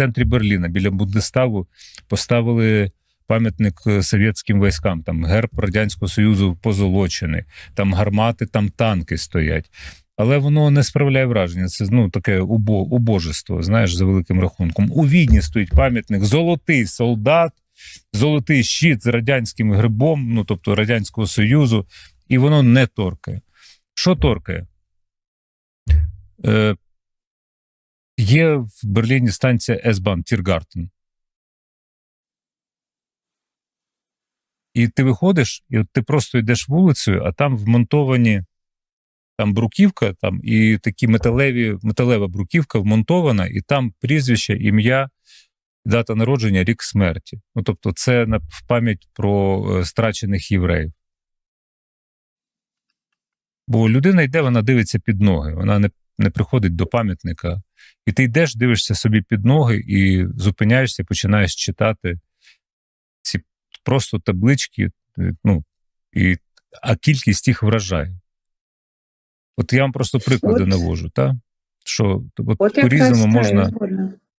центрі Берліна біля Бундеставу поставили пам'ятник е, совєтським військам, там герб Радянського Союзу позолочений, там гармати, там танки стоять. Але воно не справляє враження. Це ну таке убо, убожество, знаєш, за великим рахунком. У Відні стоїть пам'ятник Золотий солдат, золотий щит з радянським грибом, ну тобто Радянського Союзу, і воно не торкає. Що торкає? Е, Є в Берліні станція S-Bahn Тіргартен. І ти виходиш, і от ти просто йдеш вулицею, а там вмонтовані там бруківка, там і такі металеві, металева бруківка вмонтована, і там прізвище, ім'я, дата народження, рік смерті. Ну тобто, це в пам'ять про е, страчених євреїв. Бо людина йде, вона дивиться під ноги, вона не, не приходить до пам'ятника. І ти йдеш, дивишся собі під ноги і зупиняєшся, починаєш читати ці просто таблички, е, ну, і, а кількість їх вражає. От я вам просто приклади От. навожу, так? Що от, От по-різному можна.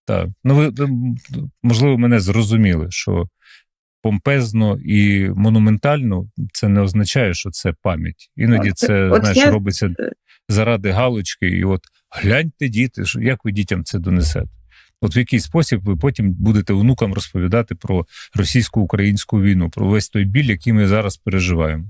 Так. Ну, ви, можливо, мене зрозуміли, що помпезно і монументально це не означає, що це пам'ять. Іноді це от знаєш, я- робиться заради галочки, і от гляньте, діти, як ви дітям це донесете. От в який спосіб ви потім будете онукам розповідати про російсько-українську війну, про весь той біль, який ми зараз переживаємо.